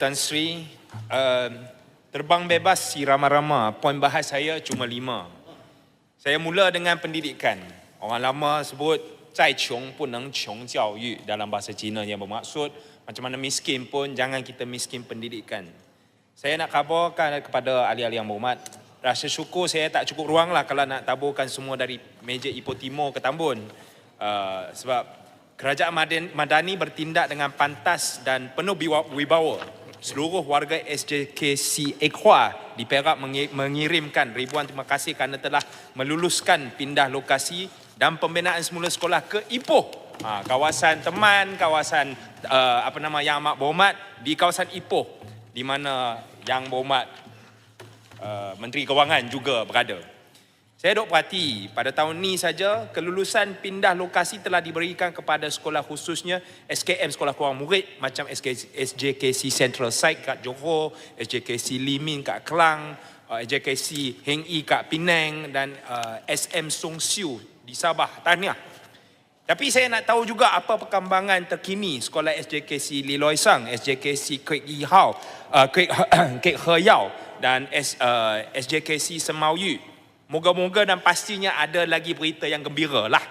Tan Sri, uh, terbang bebas si rama-rama, poin bahas saya cuma lima. Saya mula dengan pendidikan. Orang lama sebut, Zai Qiong pun neng Qiong Jiao Yu dalam bahasa Cina yang bermaksud macam mana miskin pun jangan kita miskin pendidikan. Saya nak kabarkan kepada ahli-ahli yang berhormat, rasa syukur saya tak cukup ruang lah kalau nak taburkan semua dari meja Ipoh Timur ke Tambun. Uh, sebab kerajaan Madani bertindak dengan pantas dan penuh wibawa. Seluruh warga SJKC Ekhwa di Perak mengi- mengirimkan ribuan terima kasih kerana telah meluluskan pindah lokasi dan pembinaan semula sekolah ke Ipoh. Ha, kawasan teman, kawasan uh, apa nama yang amat berhormat di kawasan Ipoh di mana yang berhormat uh, Menteri Kewangan juga berada. Saya dok perhati pada tahun ni saja kelulusan pindah lokasi telah diberikan kepada sekolah khususnya SKM Sekolah Kurang Murid macam SK, SJKC Central Site kat Johor, SJKC Limin kat Kelang, uh, SJKC Heng Yi kat Penang dan uh, SM Song Siu di Sabah. Tahniah. Tapi saya nak tahu juga apa perkembangan terkini sekolah SJKC Li Loi Sang, SJKC Kwek Yi Hao, uh, Kwek, Kwek He Yao dan S, uh, SJKC Semau Yu. Moga-moga dan pastinya ada lagi berita yang gembira lah.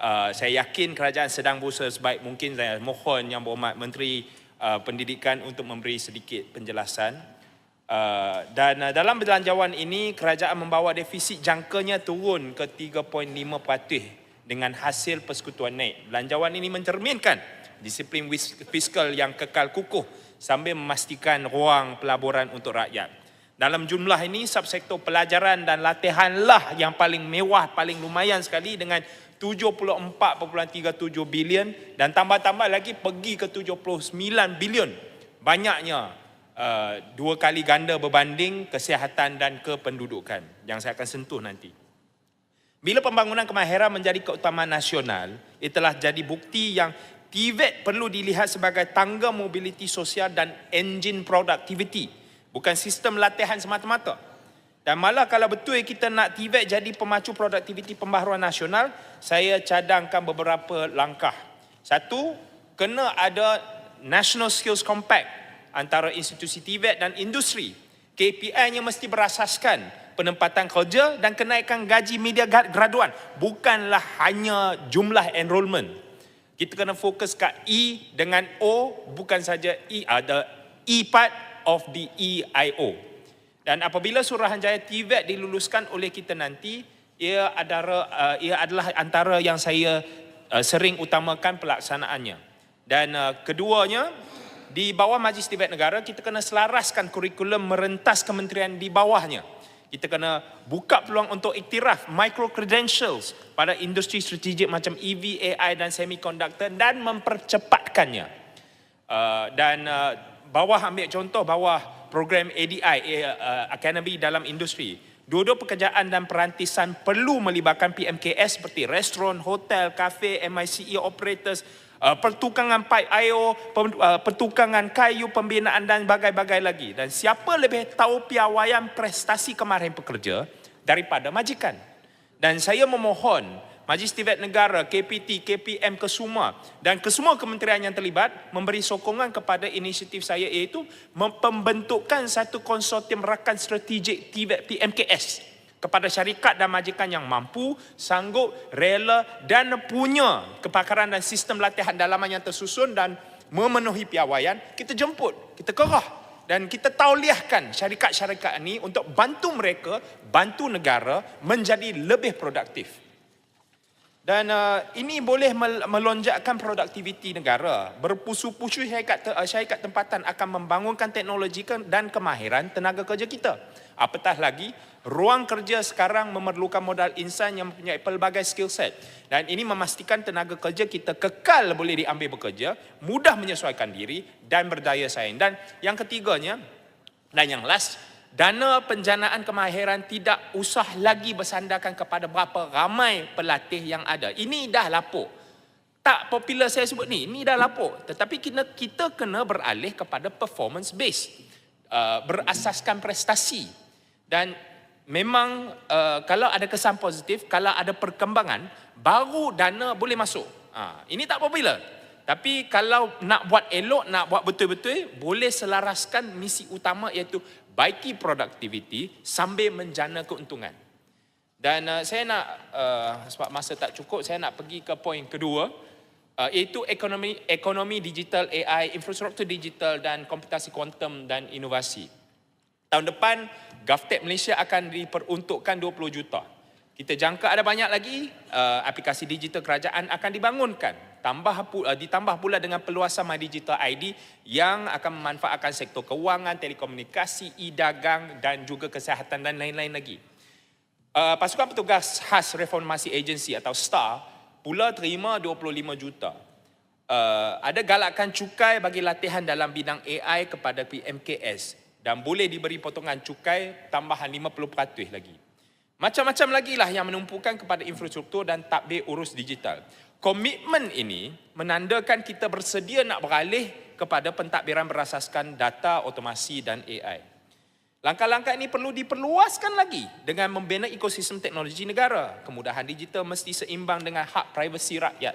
Uh, saya yakin kerajaan sedang berusaha sebaik mungkin. Saya mohon yang berhormat Menteri uh, Pendidikan untuk memberi sedikit penjelasan. Uh, dan uh, dalam belanjawan ini kerajaan membawa defisit jangkanya turun ke 3.5% dengan hasil persekutuan naik. Belanjawan ini mencerminkan disiplin fiskal yang kekal kukuh sambil memastikan ruang pelaburan untuk rakyat. Dalam jumlah ini subsektor pelajaran dan latihanlah yang paling mewah, paling lumayan sekali dengan 74.37 bilion dan tambah-tambah lagi pergi ke 79 bilion. Banyaknya uh, dua kali ganda berbanding kesihatan dan kependudukan yang saya akan sentuh nanti. Bila pembangunan kemahiran menjadi keutamaan nasional, ia telah jadi bukti yang TVET perlu dilihat sebagai tangga mobiliti sosial dan enjin productivity, bukan sistem latihan semata-mata. Dan malah kalau betul kita nak TVET jadi pemacu produktiviti pembaharuan nasional, saya cadangkan beberapa langkah. Satu, kena ada National Skills Compact antara institusi TVET dan industri. KPI-nya mesti berasaskan penempatan kerja dan kenaikan gaji media graduan. Bukanlah hanya jumlah enrolment. Kita kena fokus kat E dengan O, bukan saja E, ada E part of the EIO. Dan apabila Suruhanjaya TVET diluluskan oleh kita nanti, ia adalah, uh, ia adalah antara yang saya uh, sering utamakan pelaksanaannya. Dan uh, keduanya, di bawah Majlis TVET Negara, kita kena selaraskan kurikulum merentas kementerian di bawahnya. Kita kena buka peluang untuk iktiraf micro credentials pada industri strategik macam EV, AI dan semiconductor dan mempercepatkannya. Uh, dan uh, bawah ambil contoh bawah program ADI, uh, Academy dalam industri. Dua-dua pekerjaan dan perantisan perlu melibatkan PMKS seperti restoran, hotel, kafe, MICE operators, uh, pertukangan pipe IO, uh, pertukangan kayu, pembinaan dan bagai-bagai lagi. Dan siapa lebih tahu piawaian prestasi kemarin pekerja daripada majikan. Dan saya memohon Majlis Tibet Negara, KPT, KPM kesemua dan kesemua kementerian yang terlibat memberi sokongan kepada inisiatif saya iaitu pembentukan satu konsortium rakan strategik Tibet PMKS kepada syarikat dan majikan yang mampu, sanggup, rela dan punya kepakaran dan sistem latihan dalaman yang tersusun dan memenuhi piawaian, kita jemput, kita kerah dan kita tauliahkan syarikat-syarikat ini untuk bantu mereka, bantu negara menjadi lebih produktif. Dan uh, ini boleh melonjakkan produktiviti negara. Berpusu-pusu syarikat, uh, syarikat tempatan akan membangunkan teknologi dan kemahiran tenaga kerja kita. Apatah lagi, ruang kerja sekarang memerlukan modal insan yang mempunyai pelbagai skill set. Dan ini memastikan tenaga kerja kita kekal boleh diambil bekerja, mudah menyesuaikan diri dan berdaya saing. Dan yang ketiganya, dan yang last, dana penjanaan kemahiran tidak usah lagi bersandarkan kepada berapa ramai pelatih yang ada. Ini dah lapuk. Tak popular saya sebut ni, ini dah lapuk. Tetapi kita, kita kena beralih kepada performance based. Uh, berasaskan prestasi. Dan memang uh, kalau ada kesan positif, kalau ada perkembangan, baru dana boleh masuk. Ha, ini tak popular. Tapi kalau nak buat elok, nak buat betul-betul, boleh selaraskan misi utama iaitu baiki produktiviti sambil menjana keuntungan. Dan uh, saya nak, uh, sebab masa tak cukup, saya nak pergi ke poin kedua, uh, iaitu ekonomi, ekonomi digital, AI, infrastruktur digital dan komputasi kuantum dan inovasi. Tahun depan, GovTech Malaysia akan diperuntukkan 20 juta. Kita jangka ada banyak lagi uh, aplikasi digital kerajaan akan dibangunkan tambah uh, ditambah pula dengan peluasan My Digital ID yang akan memanfaatkan sektor kewangan, telekomunikasi, e-dagang dan juga kesihatan dan lain-lain lagi. Uh, pasukan petugas khas reformasi agensi atau STAR pula terima 25 juta. Uh, ada galakan cukai bagi latihan dalam bidang AI kepada PMKS dan boleh diberi potongan cukai tambahan 50% lagi. Macam-macam lagi lah yang menumpukan kepada infrastruktur dan takbir urus digital. Komitmen ini menandakan kita bersedia nak beralih kepada pentadbiran berasaskan data, otomasi dan AI. Langkah-langkah ini perlu diperluaskan lagi dengan membina ekosistem teknologi negara. Kemudahan digital mesti seimbang dengan hak privasi rakyat.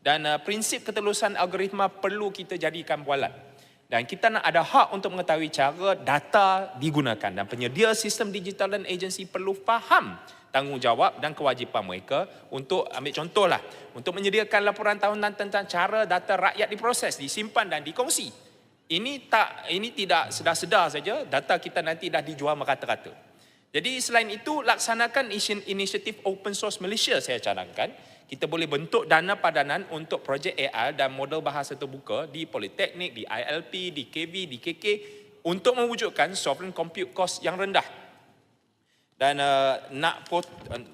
Dan uh, prinsip ketelusan algoritma perlu kita jadikan bualan. Dan kita nak ada hak untuk mengetahui cara data digunakan. Dan penyedia sistem digital dan agensi perlu faham tanggungjawab dan kewajipan mereka untuk ambil contohlah untuk menyediakan laporan tahunan tentang cara data rakyat diproses, disimpan dan dikongsi. Ini tak ini tidak sedar-sedar saja data kita nanti dah dijual merata-rata. Jadi selain itu laksanakan inisiatif open source Malaysia saya cadangkan kita boleh bentuk dana padanan untuk projek AI dan model bahasa terbuka di Politeknik, di ILP, di KB, di KK untuk mewujudkan sovereign compute cost yang rendah dan uh, nak uh,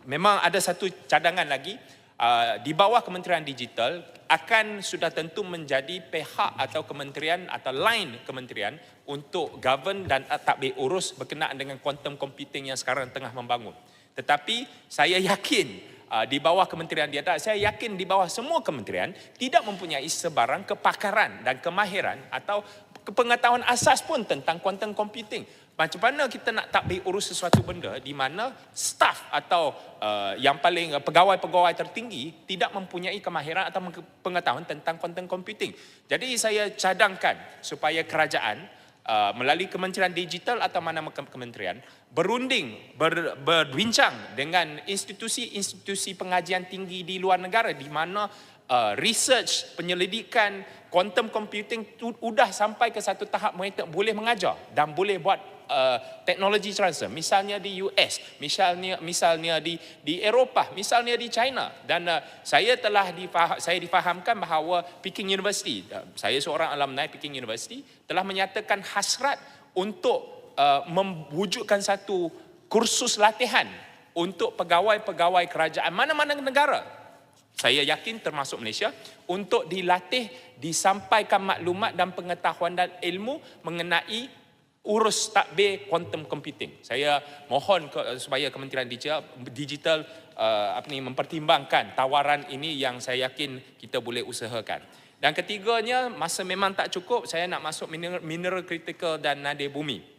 memang ada satu cadangan lagi uh, di bawah Kementerian Digital akan sudah tentu menjadi pihak atau kementerian atau lain kementerian untuk govern dan uh, takbir urus berkenaan dengan quantum computing yang sekarang tengah membangun. Tetapi saya yakin di bawah kementerian dia saya yakin di bawah semua kementerian tidak mempunyai sebarang kepakaran dan kemahiran atau pengetahuan asas pun tentang quantum computing. Macam mana kita nak takbir urus sesuatu benda di mana staff atau uh, yang paling uh, pegawai-pegawai tertinggi tidak mempunyai kemahiran atau pengetahuan tentang quantum computing. Jadi saya cadangkan supaya kerajaan uh, melalui Kementerian Digital atau mana-mana kementerian berunding, ber, berbincang dengan institusi-institusi pengajian tinggi di luar negara di mana uh, research, penyelidikan, quantum computing sudah sampai ke satu tahap mereka boleh mengajar dan boleh buat uh, teknologi transfer. Misalnya di US misalnya misalnya di di Eropah misalnya di China. Dan uh, saya telah difah, saya difahamkan bahawa Peking University uh, saya seorang alumni Peking University telah menyatakan hasrat untuk uh, mewujudkan satu kursus latihan untuk pegawai-pegawai kerajaan mana-mana negara saya yakin termasuk Malaysia untuk dilatih disampaikan maklumat dan pengetahuan dan ilmu mengenai urus takbir quantum computing. Saya mohon ke, supaya Kementerian Digital, Digital uh, apa ni mempertimbangkan tawaran ini yang saya yakin kita boleh usahakan. Dan ketiganya, masa memang tak cukup, saya nak masuk mineral, mineral critical dan nadir bumi.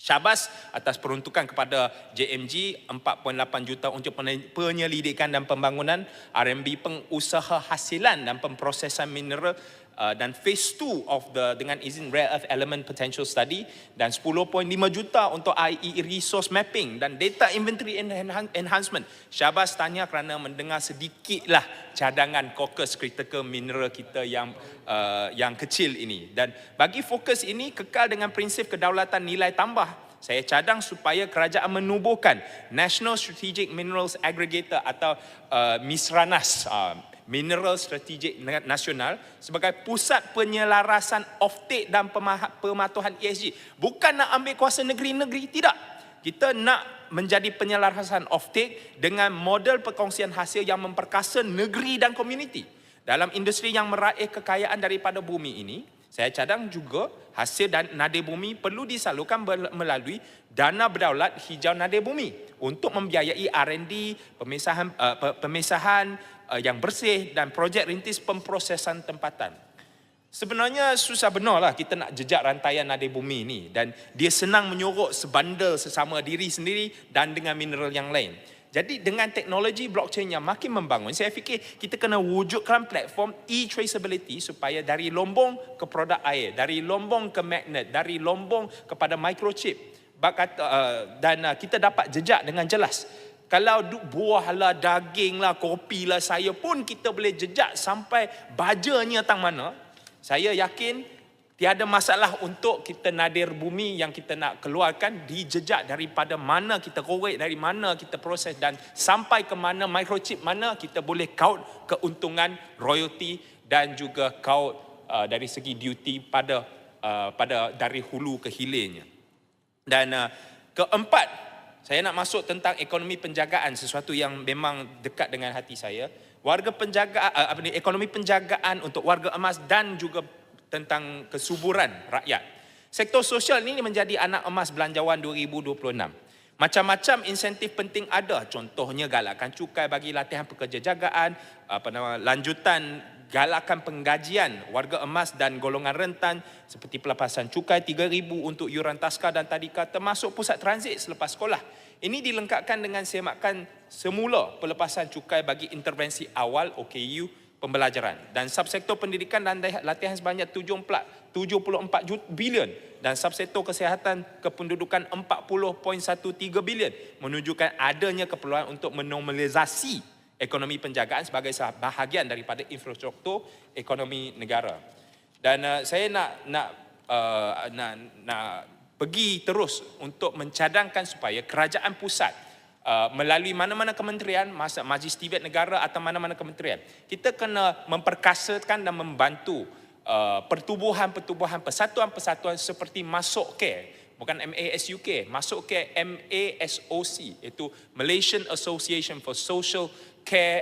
Syabas atas peruntukan kepada JMG 4.8 juta untuk penyelidikan dan pembangunan RMB pengusaha hasilan dan pemprosesan mineral uh, dan phase 2 of the dengan izin rare earth element potential study dan 10.5 juta untuk IE resource mapping dan data inventory enhancement. Syabas tanya kerana mendengar sedikitlah cadangan caucus critical mineral kita yang uh, yang kecil ini dan bagi fokus ini kekal dengan prinsip kedaulatan nilai tambah saya cadang supaya kerajaan menubuhkan National Strategic Minerals Aggregator atau uh, MISRANAS uh, Mineral Strategik Nasional sebagai pusat penyelarasan offtake dan pematuhan ESG. Bukan nak ambil kuasa negeri-negeri, tidak. Kita nak menjadi penyelarasan offtake dengan model perkongsian hasil yang memperkasa negeri dan komuniti. Dalam industri yang meraih kekayaan daripada bumi ini, saya cadang juga hasil dan nadir bumi perlu disalurkan melalui dana berdaulat hijau nadir bumi untuk membiayai R&D, pemisahan, uh, pemisahan yang bersih dan projek rintis pemprosesan tempatan. Sebenarnya susah benar lah kita nak jejak rantaian nadir bumi ini dan dia senang menyorok sebandel sesama diri sendiri dan dengan mineral yang lain. Jadi dengan teknologi blockchain yang makin membangun, saya fikir kita kena wujudkan platform e-traceability supaya dari lombong ke produk air, dari lombong ke magnet, dari lombong kepada microchip uh, dan uh, kita dapat jejak dengan jelas. Kalau buah lah, daging lah, kopi lah, saya pun kita boleh jejak sampai bajanya tang mana. Saya yakin Tiada masalah untuk kita nadir bumi yang kita nak keluarkan dijejak daripada mana kita korek, dari mana kita proses dan sampai ke mana microchip mana kita boleh kaut keuntungan royalty dan juga kaut uh, dari segi duty pada uh, pada dari hulu ke hilirnya. Dan uh, keempat, saya nak masuk tentang ekonomi penjagaan sesuatu yang memang dekat dengan hati saya. Warga penjagaan uh, apa ni ekonomi penjagaan untuk warga emas dan juga tentang kesuburan rakyat. Sektor sosial ini menjadi anak emas belanjawan 2026. Macam-macam insentif penting ada. Contohnya galakan cukai bagi latihan pekerja jagaan, apa nama lanjutan galakan penggajian warga emas dan golongan rentan seperti pelepasan cukai 3000 untuk yuran taska dan tadika termasuk pusat transit selepas sekolah. Ini dilengkapkan dengan semakan semula pelepasan cukai bagi intervensi awal OKU pembelajaran dan subsektor pendidikan dan latihan sebanyak 74 bilion dan subsektor kesihatan kependudukan 40.13 bilion menunjukkan adanya keperluan untuk menormalisasi ekonomi penjagaan sebagai bahagian daripada infrastruktur ekonomi negara. Dan uh, saya nak nak uh, nak nak pergi terus untuk mencadangkan supaya kerajaan pusat Uh, melalui mana-mana kementerian, majlis tibet negara atau mana-mana kementerian. Kita kena memperkasakan dan membantu uh, pertubuhan-pertubuhan persatuan-persatuan seperti masuk ke bukan MASUK, masuk ke MASOC, iaitu Malaysian Association for Social Care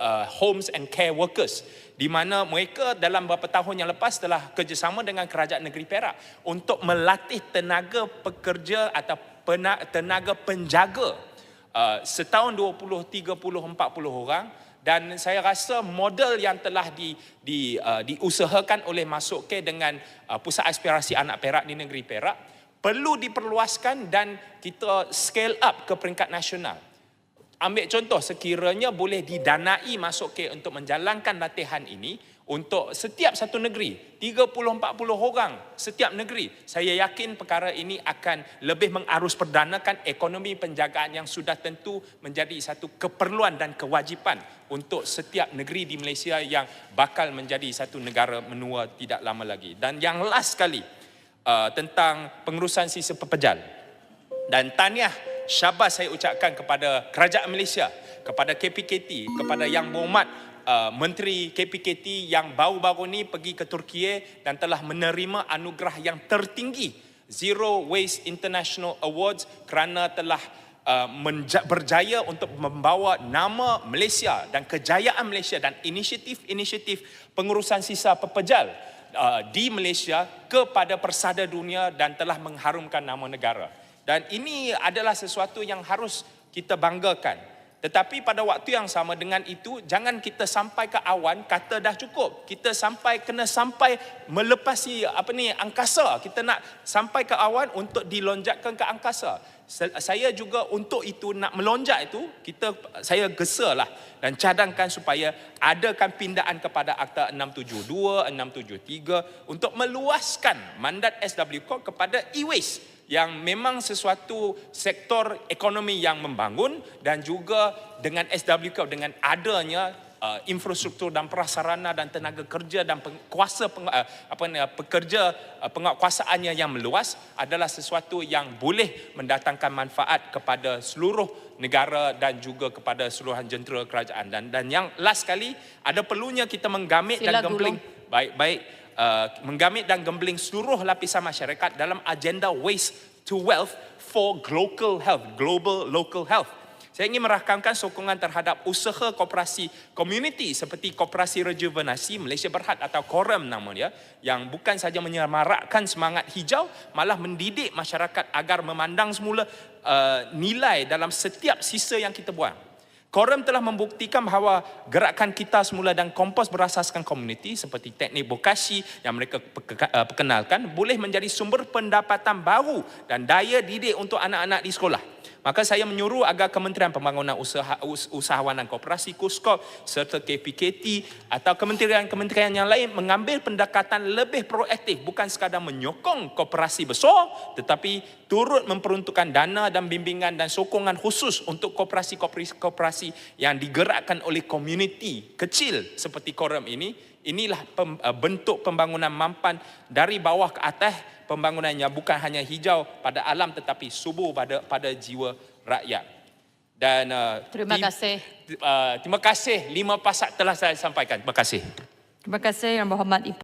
uh, Homes and Care Workers di mana mereka dalam beberapa tahun yang lepas telah kerjasama dengan kerajaan negeri Perak untuk melatih tenaga pekerja atau tenaga penjaga Uh, setahun 20, 30, 40 orang dan saya rasa model yang telah di, di, uh, diusahakan oleh Masuk K dengan uh, Pusat Aspirasi Anak Perak di negeri Perak perlu diperluaskan dan kita scale up ke peringkat nasional. Ambil contoh sekiranya boleh didanai Masuk K untuk menjalankan latihan ini, untuk setiap satu negeri 30-40 orang setiap negeri saya yakin perkara ini akan lebih mengarus perdanakan ekonomi penjagaan yang sudah tentu menjadi satu keperluan dan kewajipan untuk setiap negeri di Malaysia yang bakal menjadi satu negara menua tidak lama lagi. Dan yang last sekali uh, tentang pengurusan sisa pepejal dan tahniah syabas saya ucapkan kepada kerajaan Malaysia kepada KPKT kepada Yang Berhormat uh, Menteri KPKT yang baru-baru ini pergi ke Turki dan telah menerima anugerah yang tertinggi Zero Waste International Awards kerana telah uh, berjaya untuk membawa nama Malaysia dan kejayaan Malaysia dan inisiatif-inisiatif pengurusan sisa pepejal uh, di Malaysia kepada persada dunia dan telah mengharumkan nama negara. Dan ini adalah sesuatu yang harus kita banggakan. Tetapi pada waktu yang sama dengan itu, jangan kita sampai ke awan kata dah cukup. Kita sampai kena sampai melepasi apa ni angkasa. Kita nak sampai ke awan untuk dilonjakkan ke angkasa. Saya juga untuk itu nak melonjak itu, kita saya gesalah dan cadangkan supaya adakan pindaan kepada Akta 672, 673 untuk meluaskan mandat SW kepada e-waste yang memang sesuatu sektor ekonomi yang membangun dan juga dengan SWK dengan adanya uh, infrastruktur dan prasarana dan tenaga kerja dan kuasa peng, uh, apa ni pekerja uh, penguasaannya yang meluas adalah sesuatu yang boleh mendatangkan manfaat kepada seluruh negara dan juga kepada seluruh jentera kerajaan. Dan dan yang last sekali ada perlunya kita menggamit Sila dan gembling baik-baik uh, menggamit dan gembling seluruh lapisan masyarakat dalam agenda waste to wealth for global health, global local health. Saya ingin merakamkan sokongan terhadap usaha koperasi komuniti seperti Koperasi Rejuvenasi Malaysia Berhad atau KOREM namanya yang bukan saja menyemarakkan semangat hijau malah mendidik masyarakat agar memandang semula uh, nilai dalam setiap sisa yang kita buang. Koram telah membuktikan bahawa gerakan kita semula dan kompos berasaskan komuniti seperti teknik bokashi yang mereka eh, perkenalkan boleh menjadi sumber pendapatan baru dan daya didik untuk anak-anak di sekolah. Maka saya menyuruh agar Kementerian Pembangunan Usaha, Us- Usahawanan Koperasi KUSKOP serta KPKT atau kementerian-kementerian yang lain mengambil pendekatan lebih proaktif bukan sekadar menyokong koperasi besar tetapi turut memperuntukkan dana dan bimbingan dan sokongan khusus untuk koperasi-koperasi yang digerakkan oleh komuniti kecil seperti Koram ini inilah pem, uh, bentuk pembangunan mampan dari bawah ke atas pembangunan yang bukan hanya hijau pada alam tetapi subur pada pada jiwa rakyat. Dan uh, Terima tim- kasih. Uh, terima kasih lima pasak telah saya sampaikan. Terima kasih. Terima kasih Yang Berhormat Ibu